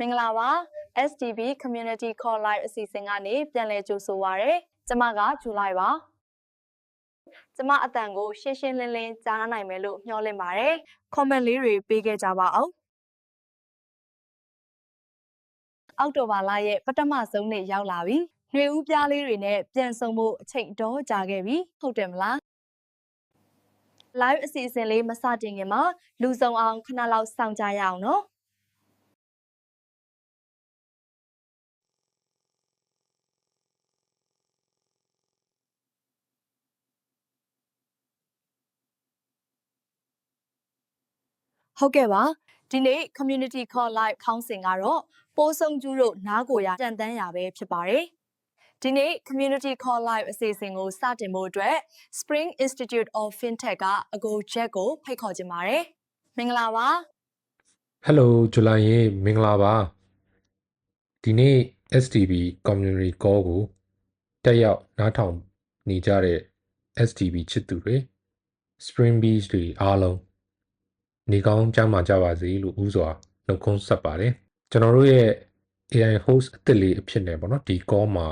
မင်္ဂလာပါ STB Community Call Live အစီအစဉ်ကနေပြန်လည်ကြိုဆိုပါရစေ။ကျွန်မကဂျူလိုက်ပါ။ကျွန်မအတန်ကိုရှင်းရှင်းလင်းလင်းကြားနိုင်မယ်လို့မျှော်လင့်ပါတယ်။ comment လေးတွေပေးခဲ့ကြပါအောင်။အောက်တိုဘာလရဲ့ပထမဆုံးနေ့ရောက်လာပြီ။ຫນွေဦးပြားလေးတွေနဲ့ပြန်ဆုံဖို့အချိန်တော့ကြာခဲ့ပြီ။ဟုတ်တယ်မလား။ live အစီအစဉ်လေးမစတင်ခင်မှာလူဆောင်အောင်ခဏလောက်စောင့်ကြရအောင်နော်။ ဟုတ်ကဲ့ပါဒီနေ့ community call live ခေါင်းစဉ်ကတော့ပိုးဆုံးကျူးတို့နားကိုရကြံတန်းရပဲဖြစ်ပါတယ်ဒီနေ့ community call live အစီအစဉ်ကိုစတင်ဖို့အတွက် Spring Institute of Fintech ကအကို Jack ကိုဖိတ်ခေါ်ခြင်းပါတယ်မင်္ဂလာပါဟယ်လိုဇူလိုင်ရေမင်္ဂလာပါဒီနေ့ STB community call ကိုတက်ရောက်နားထောင်နေကြတဲ့ STB ချစ်သူတွေ Spring Beach တွေအားလုံး နေကောင်းကြမှာကြပါစေလို့ဥစွာနှုတ်ခွန်းဆက်ပါတယ်ကျွန်တော်တို့ရဲ့ AI host အသစ်လေးအဖြစ်နဲ့ပေါ့နော်ဒီ call မှာ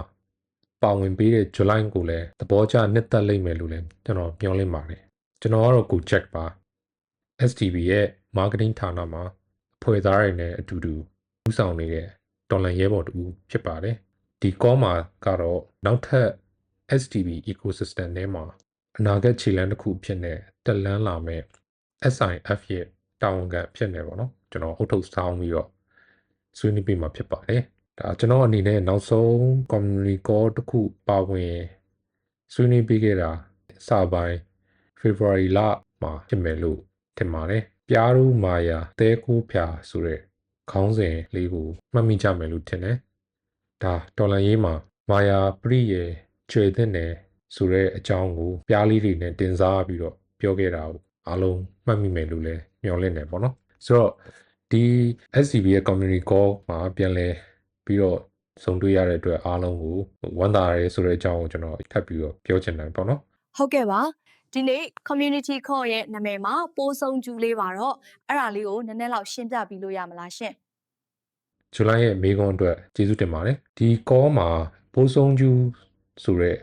ပါဝင်ပေးတဲ့ July ကိုလည်းသဘောကျနှစ်သက်လိမ့်မယ်လို့လည်းကျွန်တော်မျှော်လင့်ပါတယ်ကျွန်တော်ကတော့ကို check ပါ STB ရဲ့ marketing ဌာနမှာအဖွဲ့သားတွေနဲ့အတူတူဦးဆောင်နေတဲ့တော်လန်ရဲဘော်တူဖြစ်ပါတယ်ဒီ call မှာကတော့နောက်ထပ် STB ecosystem ထဲမှာအနာဂတ်ခြေလှမ်းတစ်ခုဖြစ်နေတက်လန်းလာမဲ့ SIF ရဲ့တာဝန်ခံဖြစ်နေပါတော့ကျွန်တော်အုတ်ထုတ်ဆောင်းပြီးတော့ဆွေးနွေးပေးမှာဖြစ်ပါတယ်ဒါကျွန်တော်အနေနဲ့နောက်ဆုံး community call တစ်ခုပါဝင်ဆွေးနွေးပေးခဲ့တာစပိုင်း February လမှာဖြစ်မယ်လို့ထင်ပါတယ်ပြားရူမာယာတဲကိုဖြာဆိုတဲ့ခေါင်းစဉ်လေးကိုမှတ်မိကြမယ်လို့ထင်တယ်ဒါတော်လန်ရေးမှာမာယာပရိယေကျွေတဲ့နယ်ဆိုတဲ့အကြောင်းကိုပြားလေးတွေနဲ့တင်စားပြီးတော့ပြောခဲ့တာကို အားလုံးမှတ်မိမယ်လို့လည်းမျှော်လင့်နေပေါ့နော်ဆိုတော့ဒီ SCB ရဲ့ community call မှာပြန်လဲပြီးတော့ဆုံတွေ့ရတဲ့အတွက်အားလုံးကိုဝမ်းသာရဲဆိုတဲ့အကြောင်းကိုကျွန်တော်ထပ်ပြီးတော့ပြောချင်တယ်ပေါ့နော်ဟုတ်ကဲ့ပါဒီနေ့ community call ရဲ့နာမည်မှာပိုးဆုံးကျူးလေးပါတော့အဲ့ဒါလေးကိုနည်းနည်းလောက်ရှင်းပြပြီးလို့ရမလားရှင်ဇူလိုင်ရဲ့မေကွန်အတွက်ကျေးဇူးတင်ပါတယ်ဒီ call မှာပိုးဆုံးကျူးဆိုတဲ့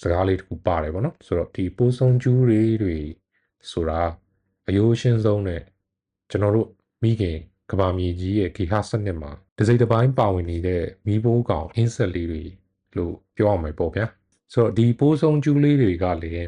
စကားလေးတစ်ခုပါတယ်ပေါ့နော်ဆိုတော့ဒီပိုးဆုံးကျူးတွေတွေ ဆိုတာအယိုးရှင်းဆုံးနဲ့ကျွန်တော်တို့မိခင်ကဘာမြေကြီးရဲ့ဂေဟစနစ်မှာတစ်စိတ်တစ်ပိုင်းပါဝင်နေတဲ့မီးပိုးကောင်အင်းဆက်လေးတွေလို့ပြောရမှာပေါ့ဗျာဆိုတော့ဒီပိုးဆုံးကျူးလေးတွေကလည်း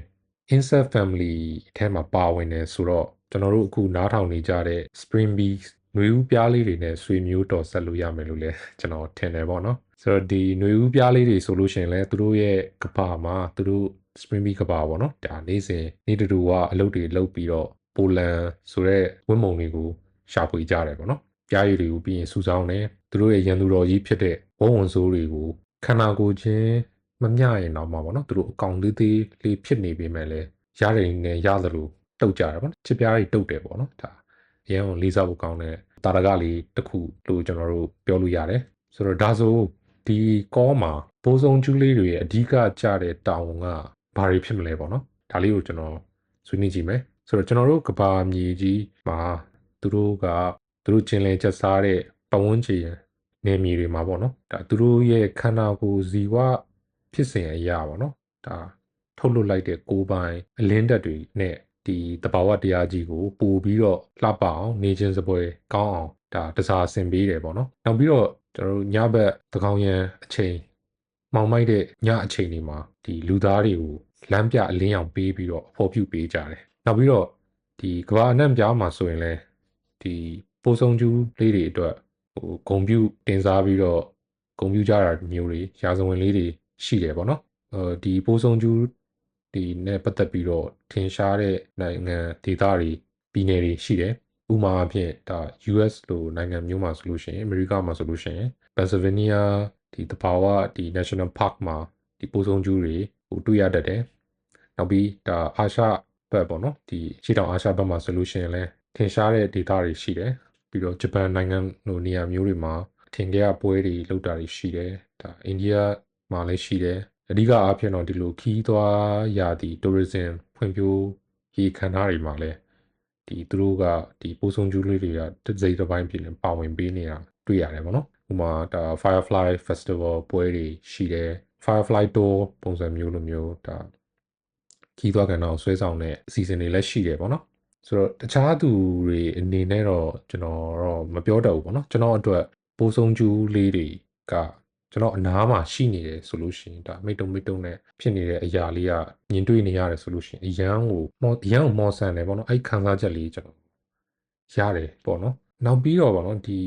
insect family အထဲမှာပါဝင်နေဆိုတော့ကျွန်တော်တို့အခုနားထောင်နေကြတဲ့ spring bees ຫນွေဦးပြားလေးတွေနဲ့ဆွေမျိုးတော်ဆက်လို့ရမယ်လို့လည်းကျွန်တော်ထင်တယ်ပေါ့နော် ဆိုတော့ဒီຫນွေဦးပြားလေးတွေဆိုလို့ရှိရင်လည်းသူတို့ရဲ့ကဘာမှာသူတို့ spring bee ကဘာပေါ့နော်ဒါနေ့စဉ်နေ့တူတူကအလုပ်တွေလုပ်ပြီးတော့ပိုလန်ဆိုတဲ့ဝင်းမုံတွေကိုရှာဖွေကြတယ်ပေါ့နော်ပြားရည်တွေကိုပြီးရင်စူဆောင်းတယ်သူတို့ရဲ့ရန်သူတော်ကြီးဖြစ်တဲ့ဘုံဝန်ဆိုးတွေကိုခန္ဓာကိုယ်ချင်းမမျှရင်တော့မှာပေါ့နော်သူတို့အကောင်သေးသေးလေးဖြစ်နေပေမဲ့လည်းရတယ်နဲ့ရသလိုတုတ်ကြတယ်ပေါ့နော်ချစ်ပြားတွေတုတ်တယ်ပေါ့နော်ဒါအရင်ကလေးစားဖို့ကောင်းတဲ့တာရကလေးတစ်ခုလို့ကျွန်တော်တို့ပြောလို့ရတယ်ဆိုတော့ဒါဆို ဒီကောမှာဘိုးဆုံးကျူးလေးတွေရဲ့အဓိကကြတဲ့တောင်ကဘာတွေဖြစ်မလဲပေါ့နော်ဒါလေးကိုကျွန်တော်ဆွေးနွေးကြည့်မယ်ဆိုတော့ကျွန်တော်တို့ကဘာမြေကြီးမှာသူတို့ကသူတို့ကျင်လည်ချက်စားတဲ့ပဝန်းကျင်နေမြေတွေမှာပေါ့နော်ဒါသူတို့ရဲ့ခန္ဓာကိုယ်ဇီဝဖြစ်စဉ်အရာပေါ့နော်ဒါထုတ်လွတ်လိုက်တဲ့ကိုယ်ပိုင်အလင်းတက်တွေနဲ့ဒီတဘာဝတရားကြီးကိုပို့ပြီးတော့လှပအောင်နေခြင်းစပွဲကောင်းအောင်ဒါတစားဆင်ပေးတယ်ပေါ့နော်နောက်ပြီးတော့ ကျွန်တော်တို့ညဘက်သကောင်ရန်အချိန်မောင်မိုက်တဲ့ညအချိန်တွေမှာဒီလူသားတွေကိုလမ်းပြအလင်းအောင်ပေးပြီးတော့အဖို့ပြုပေးကြတယ်နောက်ပြီးတော့ဒီကဘာအနှံ့ပြားမှာဆိုရင်လည်းဒီပိုးဆုံးကျူးလေးတွေအတွက်ဟိုဂုံပြုတင်စားပြီးတော့ဂုံပြုကြတာမျိုးတွေရာဇဝင်လေးတွေရှိတယ်ပေါ့နော်အဲဒီပိုးဆုံးကျူးဒီနဲ့ပတ်သက်ပြီးတော့ထင်ရှားတဲ့နိုင်ငံဒေသတွေပြည်နယ်တွေရှိတယ် ဥပမာအဖြစ်ဒါ US လိုနိုင်ငံမျိုးမှာဆိုလို့ရှိရင်အမေရိကမှာဆိုလို့ရှိရင် Pennsylvania ဒီတဘာဝဒီ National Park မှာဒီပိုးဆုံးကျူးတွေဟိုတွေ့ရတတ်တယ်နောက်ပြီးဒါအာရှဘက်ပေါ့နော်ဒီရှေ့တောင်အာရှဘက်မှာဆိုလို့ရှိရင်လည်းထင်ရှားတဲ့ဒေသတွေရှိတယ်ပြီးတော့ဂျပန်နိုင်ငံလိုနေရာမျိုးတွေမှာထင်ကြရပွဲတွေလုပ်တာတွေရှိတယ်ဒါအိန္ဒိယမှာလည်းရှိတယ်အဓိကအားဖြင့်တော့ဒီလိုခီးသွားရာဒီ tourism ဖွံ့ဖြိုးရေးခန္ဓာတွေမှာလည်း ဒီသူတို့ကဒီပိုးဆုံးကျူးလေးတွေကတစ်စိတ်တစ်ပိုင်းဖြစ်နေပါဝင်ပေးနေတာတွေ့ရတယ်ပေါ့နော်ဥပမာဒါ Firefly Festival ပွဲတွေရှိတယ် Firefly Tour ပုံစံမျိုးလိုမျိုးဒါခီးသွားကန်တော့ဆွဲဆောင်တဲ့အစီအစဉ်တွေလည်းရှိတယ်ပေါ့နော်ဆိုတော့တခြားသူတွေအနေနဲ့တော့ကျွန်တော်တော့မပြောတတ်ဘူးပေါ့နော်ကျွန်တော်အတွက်ပိုးဆုံးကျူးလေးတွေက ကျွန်တော်အနားမှာရှိနေတယ်ဆိုလို့ရှိရင်ဒါမိတ်တုံမိတ်တုံနဲ့ဖြစ်နေတဲ့အရာလေးကမြင်တွေ့နေရတယ်ဆိုလို့ရှိရင်အရန်ကိုမော်အရန်ကိုမော်ဆန်တယ်ပေါ့နော်အဲ့ခံစားချက်လေးကျွန်တော်ရတယ်ပေါ့နော်နောက်ပြီးတော့ပေါ့နော်ဒီ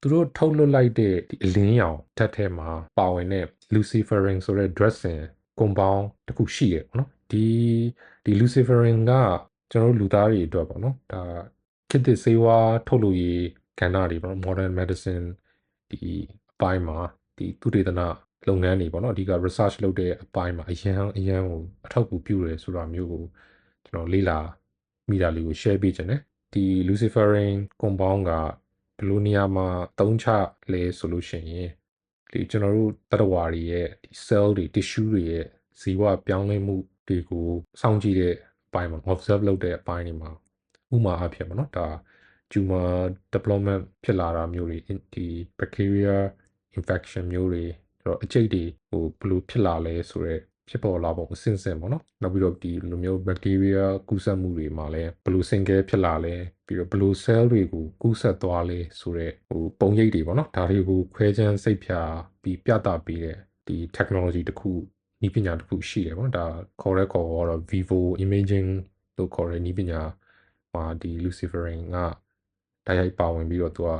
သူတို့ထုတ်လွှတ်လိုက်တဲ့ဒီအလင်းရောင်ဓာတ်ထဲမှာပါဝင်တဲ့ luciferin ဆိုတဲ့ dressing compound တစ်ခုရှိရပေါ့နော်ဒီဒီ luciferin ကကျွန်တော်တို့လူသားတွေအတွက်ပေါ့နော်ဒါခေတ်သစ်ဆေးဝါးထုတ်လို့ရေးကဏ္ဍတွေပေါ့နော် modern medicine ဒီအပိုင်းမှာ ဒီသုတေသနလုပ်ငန်းတွေပေါ့နော်အဓိက research လုပ်တဲ့အပိုင်းမှာအရန်အရန်ကိုအထောက်အကူပြုတယ်ဆိုတာမျိုးကိုကျွန်တော်လေ့လာမိတာလေးကို share ပေးခြင်းတယ်ဒီ luciferin compound ကဘယ်လိုနေရာမှာသုံးချလဲဆိုလို့ရှိရင်ဒီကျွန်တော်တို့တတဝါတွေရဲ့ဒီ cell တွေ tissue တွေရဲ့ဇီဝပြောင်းလဲမှုတွေကိုစောင့်ကြည့်တဲ့အပိုင်းမှာ observe လုပ်တဲ့အပိုင်းတွေမှာဥပမာအဖြစ်ပေါ့နော်ဒါ tumor development ဖြစ်လာတာမျိုးတွေဒီ bacteria infection မျိုးတွေအဲ့တော့အကျိတ်တွေဟိုဘယ်လိုဖြစ်လာလဲဆိုတော့ဖြစ်ပေါ်လာပုံအစဉ်စဉ်ပေါ့နော်နောက်ပြီးတော့ဒီလိုမျိုး bacteria ကူးစက်မှုတွေမှာလည်းဘယ်လို single ဖြစ်လာလဲပြီးတော့ဘယ်လို cell တွေကိုကူးစက်သွားလဲဆိုတော့ဟိုပုံရိပ်တွေပေါ့နော်ဒါတွေကိုခွဲခြမ်းစိတ်ဖြာပြီးပြသပေးတဲ့ဒီ technology တစ်ခုဤပညာတစ်ခုရှိတယ်ပေါ့နော်ဒါခေါ်ရဲခေါ်တော့ vivo imaging လို့ခေါ်တဲ့ဤပညာမှာဒီ luciferin ကတိုက်ရိုက်ပါဝင်ပြီးတော့သူက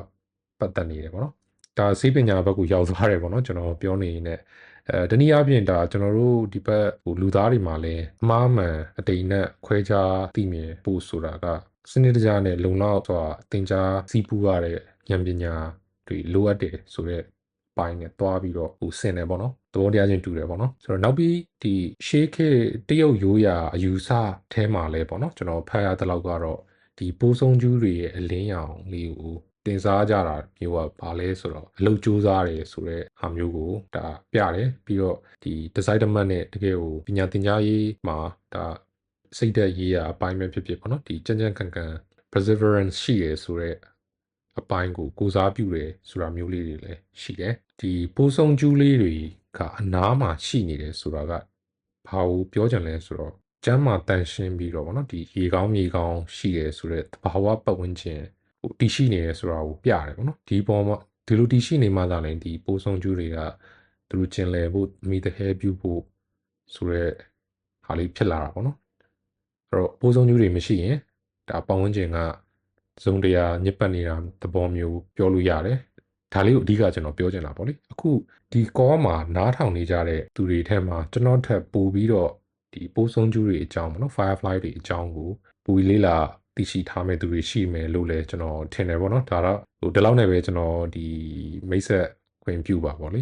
ပတ်သက်နေတယ်ပေါ့နော် ဒါစိတ်ပညာဘက်ကိုရောက်သွားတယ်ပေါ့နော်ကျွန်တော်ပြောနေနေအဲတနည်းအားဖြင့်ဒါကျွန်တော်တို့ဒီဘက်ဟိုလူသားတွေမှာလည်းအမှားမှန်အတိမ်နဲ့ခွဲခြားသိမြင်ဖို့ဆိုတာကစနစ်တကျနဲ့လုံလောက်ဆိုတာသင်ကြားစီးပူးရတဲ့ဉာဏ်ပညာတွေလိုအပ်တယ်ဆိုတော့ပိုင်းနဲ့တွားပြီးတော့ဟိုဆင်တယ်ပေါ့နော်သဘောတရားချင်းတူတယ်ပေါ့နော်ဆိုတော့နောက်ပြီးဒီရှေးခေတ်တရုတ်ရိုးရာအယူဆအဲမှာလဲပေါ့နော်ကျွန်တော်ဖတ်ရတဲ့လောက်ကတော့ဒီပိုးဆုံးကျူးတွေရဲ့အလင်းရောင်လေးကို တင်စားကြတာမျိုးကဘာလဲဆိုတော့အလုပ်ကြိုးစားတယ်ဆိုတော့ဟာမျိုးကိုဒါပြတယ်ပြီးတော့ဒီ design တမတ်နဲ့တကယ်ကိုပညာသင်ကြားရေးမှာဒါစိတ်သက်ရေးရာအပိုင်းပဲဖြစ်ဖြစ်ပေါ့နော်ဒီကြမ်းကြမ်းကန်ကန် perseverance ရှိရဆိုတော့အပိုင်းကိုကိုစားပြုတယ်ဆိုတာမျိုးလေးတွေလည်းရှိတယ်ဒီပိုးဆုံးကျူးလေးတွေကအနားမှာရှိနေတယ်ဆိုတာကဘာကိုပြောကြလဲဆိုတော့ကျမ်းမာတန်ရှင်းပြီးတော့ဗောနော်ဒီရေကောင်းမြေကောင်းရှိတယ်ဆိုတော့ဘာဝပတ်ဝန်းကျင် ဟိုတည်ရှိနေတယ်ဆိုတာကိုပြတယ်ဗောနော်ဒီပေါ်မှာဒီလိုတည်ရှိနေမှသာလည်းဒီပိုးဆုံးကျူးတွေကသူတို့ကျင်လည်ဖို့မိတဲ့ဟဲပြုဖို့ဆိုတော့ဟာလေးဖြစ်လာတာဗောနော်အဲ့တော့ပိုးဆုံးကျူးတွေမရှိရင်ဒါပတ်ဝန်းကျင်ကစုံတရာညစ်ပတ်နေတာသဘောမျိုးပြောလို့ရတယ်ဒါလေးကိုအဓိကကျွန်တော်ပြောချင်တာပေါ့လေအခုဒီကောမှာနားထောင်နေကြတဲ့သူတွေထဲမှာကျွန်တော်ထပ်ပို့ပြီးတော့ဒီပိုးဆုံးကျူးတွေအကြောင်းပေါ့နော် firefly တွေအကြောင်းကိုပူလေးလာ သိရှိထားမဲ့သူတွေရှိမယ်လို့လည်းကျွန်တော်ထင်တယ်ပေါ့နော်ဒါတော့ဟိုဒီလောက်နဲ့ပဲကျွန်တော်ဒီမိတ်ဆက်ခွင့်ပြုပါပေါ့လေ